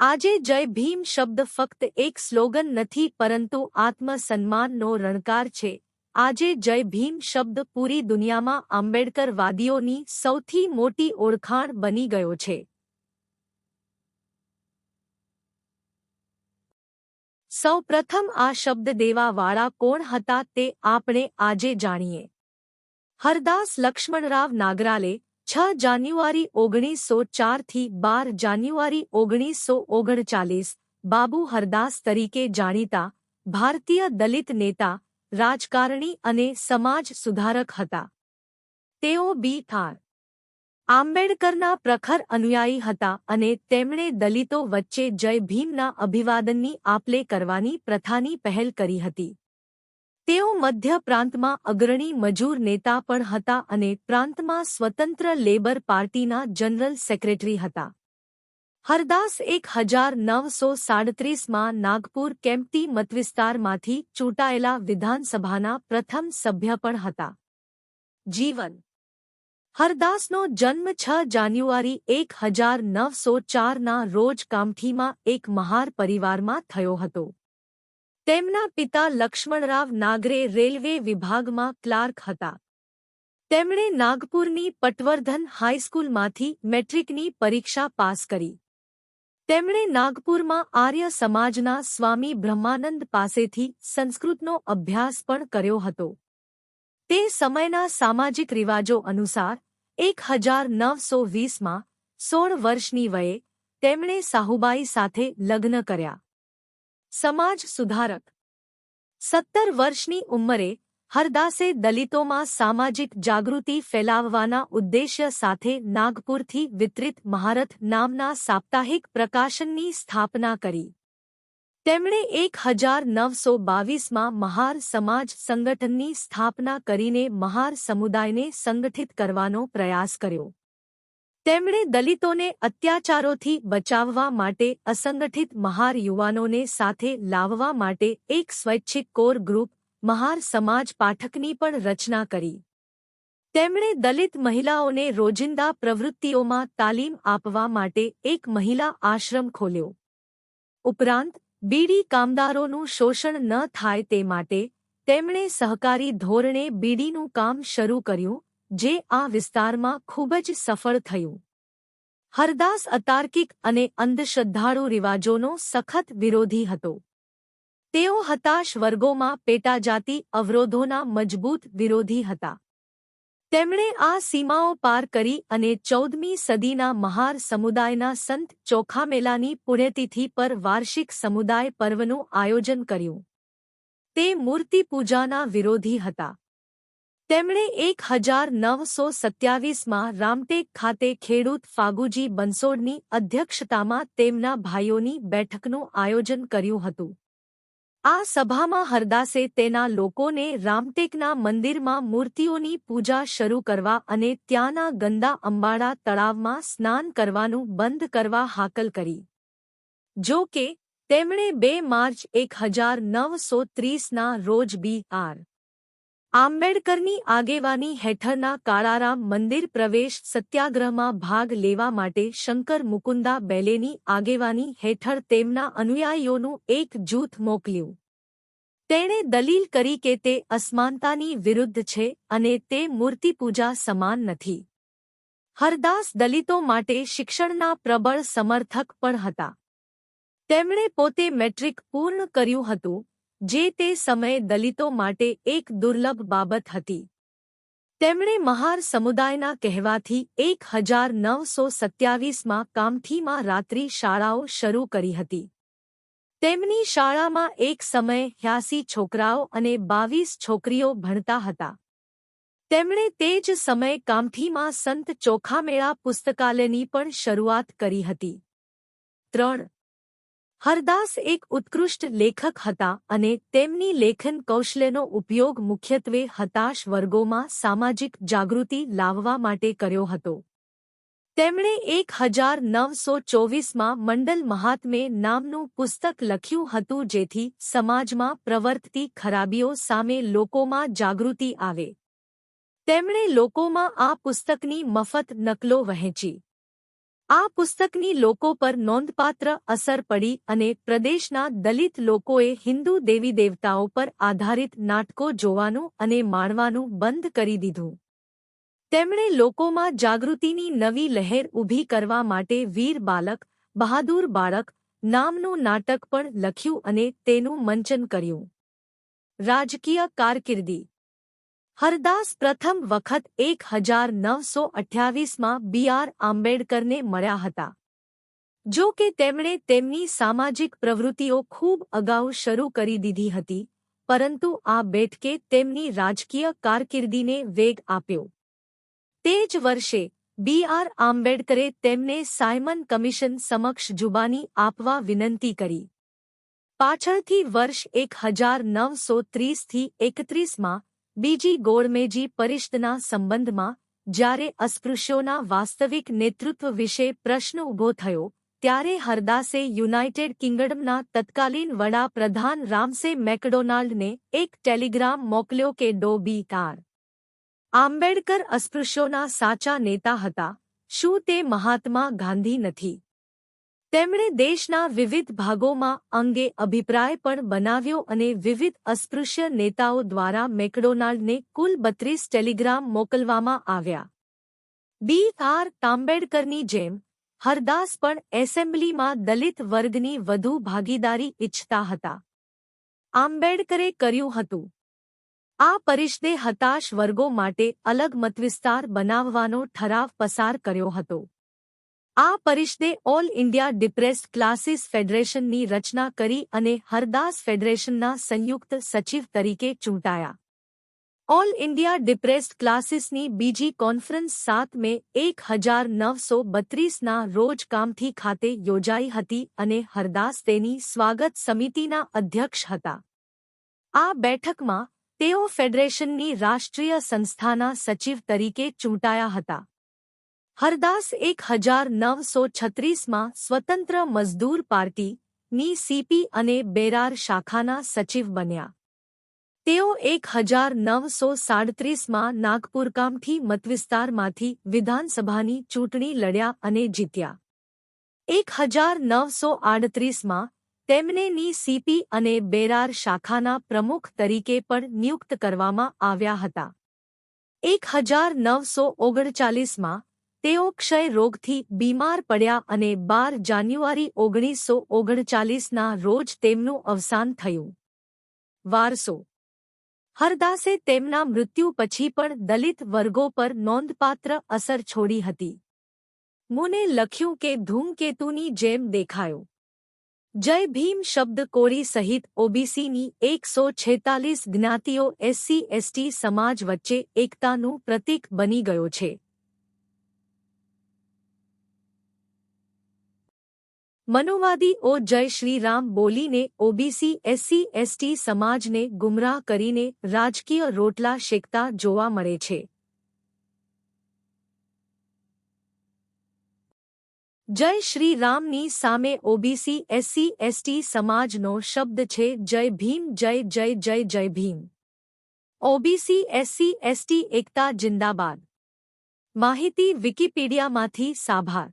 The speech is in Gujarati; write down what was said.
આજે જય ભીમ શબ્દ ફક્ત એક સ્લોગન નથી, પરંતુ આત્મસન્માનનો રણકાર છે. આજે જય ભીમ શબ્દ પૂરી દુનિયામાં આંબેડકરવાદીઓની સૌથી મોટી ઓળખાણ બની ગયો છે. સૌ પ્રથમ આ શબ્દ દેવાવાળા કોણ હતા તે આપણે આજે જાણીએ. હરદાસ લક્ષ્મણરાવ નાગરાલે છ જાન્યુઆરી ઓગણીસો ચારથી બાર જાન્યુઆરી ઓગણીસો ઓગણચાલીસ, બાબુ હરદાસ તરીકે જાણીતા ભારતીય દલિત નેતા, રાજકારણી અને સમાજ સુધારક હતા. તેઓ બી. થાર. આંબેડકરના પ્રખર અનુયાયી હતા અને તેમણે દલિતો વચ્ચે જય ભીમના અભિવાદનની આપલે કરવાની પ્રથાની પહેલ કરી હતી. તેઓ મધ્ય પ્રાંતમાં અગ્રણી મજૂર નેતા પણ હતા અને પ્રાંતમાં સ્વતંત્ર લેબર પાર્ટીના જનરલ સેક્રેટરી હતા. હરદાસ એક હજાર નવસો સાડત્રીસમાં નાગપુર કેમ્પટી મતવિસ્તારમાંથી ચૂંટાયેલા વિધાનસભાના પ્રથમ સભ્ય પણ હતા. જીવન. હરદાસનો જન્મ છ જાન્યુઆરી એક હજાર નવસો ચારના રોજ કામઠીમાં એક મહાર પરિવારમાં થયો હતો. તેમના પિતા લક્ષ્મણરાવ નાગરે રેલવે વિભાગમાં ક્લાર્ક હતા. તેમણે નાગપુરની પટવર્ધન હાઈસ્કૂલમાંથી મેટ્રિકની પરીક્ષા પાસ કરી. તેમણે નાગપુરમાં આર્ય સમાજના સ્વામી બ્રહ્માનંદ પાસેથી સંસ્કૃતનો અભ્યાસ પણ કર્યો હતો. તે સમયના સામાજિક રિવાજો અનુસાર, એક હજાર નવસો વીસમાં સોળ વર્ષની વયે તેમણે સાહુબાઈ સાથે લગ્ન કર્યા. સમાજ સુધારક. સત્તર વર્ષની ઉંમરે હરદાસે દલિતોમાં સામાજિક જાગૃતિ ફેલાવવાના ઉદ્દેશ્ય સાથે નાગપુરથી વિતરિત મહારથ નામના સાપ્તાહિક પ્રકાશનની સ્થાપના કરી. તેમણે એક હજાર નવસો બાવીસમાં મહાર સમાજ સંગઠનની સ્થાપના કરીને મહાર સમુદાયને સંગઠિત કરવાનો પ્રયાસ કર્યો. તેમણે દલિતોને અત્યાચારોથી બચાવવા માટે અસંગઠિત મહાર યુવાનોને સાથે લાવવા માટે એક સ્વૈચ્છિક કોર ગ્રુપ, મહાર સમાજ પાઠકની પણ રચના કરી. તેમણે દલિત મહિલાઓને રોજિંદા પ્રવૃત્તિઓમાં તાલીમ આપવા માટે એક મહિલા આશ્રમ ખોલ્યો. ઉપરાંત, બીડી કામદારોનું શોષણ ન થાય તે માટે તેમણે સહકારી ધોરણે બીડીનું કામ શરૂ કર્યું જે આ વિસ્તારમાં ખૂબ જ સફળ થયું. હરદાસ અતાર્કિક અને અંધશ્રદ્ધાળુ રિવાજોનો સખત વિરોધી હતો. તેઓ હતાશ વર્ગોમાં પેટાજાતિ અવરોધોના મજબૂત વિરોધી હતા. તેમણે આ સીમાઓ પાર કરી અને ચૌદમી સદીના મહાર સમુદાયના સંત ચોખામેલાની પુણ્યતિથિ પર વાર્ષિક સમુદાય પર્વનું આયોજન કર્યું. તે મૂર્તિપૂજાના વિરોધી હતા. તેમણે એક હજાર નવસો સત્યાવીસમાં રામટેક ખાતે ખેડૂત ફાગુજી બંસોડની અધ્યક્ષતામાં તેમના ભાઈઓની બેઠકનું આયોજન કર્યું હતું. આ સભામાં હરદાસે તેના લોકોને રામટેકના મંદિરમાં મૂર્તિઓની પૂજા શરૂ કરવા અને ત્યાંના ગંદા અંબાડા તળાવમાં સ્નાન કરવાનું બંધ કરવા હાકલ કરી. જો કે, તેમણે બે માર્ચ એક હજાર નવસો ત્રીસના રોજ બી આર આંબેડકરની આગેવાની હેઠળના કાળારામ મંદિર પ્રવેશ સત્યાગ્રહમાં ભાગ લેવા માટે શંકર મુકુંદા બેલેની આગેવાની હેઠળ તેમના અનુયાયીઓનું એક જૂથ મોકલ્યું. તેણે દલીલ કરી કે તે અસમાનતાની વિરુદ્ધ છે અને તે મૂર્તિપૂજા સમાન નથી. હરદાસ દલિતો માટે શિક્ષણના પ્રબળ સમર્થક પણ હતા. તેમણે પોતે મેટ્રિક પૂર્ણ કર્યું હતું જે તે સમયે દલિતો માટે એક દુર્લભ બાબત હતી. તેમણે મહાર સમુદાયના કહેવાથી એક હજાર નવસો સત્યાવીસમાં કામઠીમાં રાત્રિ શાળાઓ શરૂ કરી હતી. તેમની શાળામાં એક સમયે હ્યાસી છોકરાઓ અને બાવીસ છોકરીઓ ભણતા હતા. તેમણે તે જ સમયે કામઠીમાં સંત ચોખામેળા પુસ્તકાલયની પણ શરૂઆત કરી હતી. ત્રણ હરદાસ એક ઉત્કૃષ્ટ લેખક હતા અને તેમની લેખન કૌશલ્યનો ઉપયોગ મુખ્યત્વે હતાશ વર્ગોમાં સામાજિક જાગૃતિ લાવવા માટે કર્યો હતો. તેમણે એક હજાર નવસો ચોવીસમાં મંડલ મહાત્મે નામનું પુસ્તક લખ્યું હતું જેથી સમાજમાં પ્રવર્તતી ખરાબીઓ સામે લોકોમાં જાગૃતિ આવે. તેમણે લોકોમાં આ પુસ્તકની મફત નકલો વહેંચી. આ પુસ્તકની લોકો પર નોંધપાત્ર અસર પડી અને પ્રદેશના દલિત લોકોએ હિન્દુ દેવી દેવતાઓ પર આધારિત નાટકો જોવાનું અને માણવાનું બંધ કરી દીધું. તેમણે લોકોમાં જાગૃતિની નવી લહેર ઊભી કરવા માટે વીર બાલક, બહાદુર બાળક નામનું નાટક પણ લખ્યું અને તેનું મંચન કર્યું. રાજકીય કારકિર્દી હરદાસ પ્રથમ વખત એક હજાર નવસો અઠ્યાવીસમાં બી આર આંબેડકરને મળ્યા હતા. જો કે તેમણે તેમની સામાજિક પ્રવૃત્તિઓ ખૂબ અગાઉ શરૂ કરી દીધી હતી, પરંતુ આ બેઠકે તેમની રાજકીય કારકિર્દીને વેગ આપ્યો. તે જ વર્ષે બી આર આંબેડકરે તેમને સાયમન કમિશન સમક્ષ જુબાની આપવા વિનંતી કરી. પાછળથી વર્ષ એક હજાર નવસો ત્રીસથી એકત્રીસમાં બીજી ગોળમેજી પરિષદના સંબંધમાં, જ્યારે અસ્પૃશ્યોના વાસ્તવિક નેતૃત્વ વિશે પ્રશ્ન ઊભો થયો, ત્યારે હરદાસે યુનાઇટેડ કિંગડમના તત્કાલીન વડાપ્રધાન રામસે મેકડોનાલ્ડને એક ટેલિગ્રામ મોકલ્યો કે ડો બી કાર. આંબેડકર અસ્પૃશ્યોના સાચા નેતા હતા, શું તે મહાત્મા ગાંધી નથી? તેમણે દેશના વિવિધ ભાગોમાં અંગે અભિપ્રાય પણ બનાવ્યો અને વિવિધ અસ્પૃશ્ય નેતાઓ દ્વારા મેકડોનાલ્ડને કુલ બત્રીસ ટેલિગ્રામ મોકલવામાં આવ્યા. બી. આર. તાંબેડકરની જેમ, હરદાસ પણ એસેમ્બલીમાં દલિત વર્ગની વધુ ભાગીદારી ઇચ્છતા હતા. આંબેડકરે કર્યું હતું. આ પરિષદે હતાશ વર્ગો માટે અલગ મતવિસ્તાર બનાવવાનો ઠરાવ પસાર કર્યો હતો. આ પરિષદે ઓલ ઇન્ડિયા ડિપ્રેસ્ડ ક્લાસીસ ફેડરેશનની રચના કરી અને હરદાસ ફેડરેશનના સંયુક્ત સચિવ તરીકે ચૂંટાયા. ઓલ ઇન્ડિયા ડિપ્રેસ્ડ ક્લાસીસની બીજી કોન્ફરન્સ સાત મે એક હજાર નવસો બત્રીસના રોજ કામથી ખાતે યોજાઈ હતી અને હરદાસ તેની સ્વાગત સમિતિના અધ્યક્ષ હતા. આ બેઠકમાં તેઓ ફેડરેશનની રાષ્ટ્રીય સંસ્થાના સચિવ તરીકે ચૂંટાયા હતા. હરદાસ એક હજાર નવસો છત્રીસમાં સ્વતંત્ર મજદૂર પાર્ટી ની સીપી અને બેરાર શાખાના સચિવ બન્યા. તેઓ એક હજાર નવસો સાડત્રીસમાં નાગપુરકામઠી મતવિસ્તારમાંથી વિધાનસભાની ચૂંટણી લડ્યા અને જીત્યા. એક હજાર નવસો આડત્રીસમાં તેમને ની સીપી અને બેરાર શાખાના પ્રમુખ તરીકે પણ નિયુક્ત કરવામાં આવ્યા હતા. એક હજાર નવસો ઓગણચાલીસમાં તેઓ ક્ષય રોગથી બીમાર પડ્યા અને બાર જાન્યુઆરી ઓગણીસો ઓગણચાલીસના રોજ તેમનું અવસાન થયું. વારસો. હરદાસે તેમના મૃત્યુ પછી પણ દલિત વર્ગો પર નોંધપાત્ર અસર છોડી હતી. મુને લખ્યું કે ધૂમકેતુની જેમ દેખાયો. જય ભીમ શબ્દ કોળી સહિત ઓબીસીની એકસો છેતાલીસ જ્ઞાતિઓ એસસી, એસટી સમાજ વચ્ચે એકતાનું પ્રતીક બની ગયો છે. મનોવાદી ઓ જય શ્રીરામ બોલીને ઓબીસી એસસી એસટી સમાજને ગુમરાહ કરીને રાજકીય રોટલા શેકતા જોવા મળે છે જય શ્રી રામની સામે ઓબીસી એસસી એસટી સમાજનો શબ્દ છે જય ભીમ જય જય જય જય ભીમ ઓબીસી એસસી એસટી એકતા જિંદાબાદ માહિતી વિકિપીડિયામાંથી સાભાર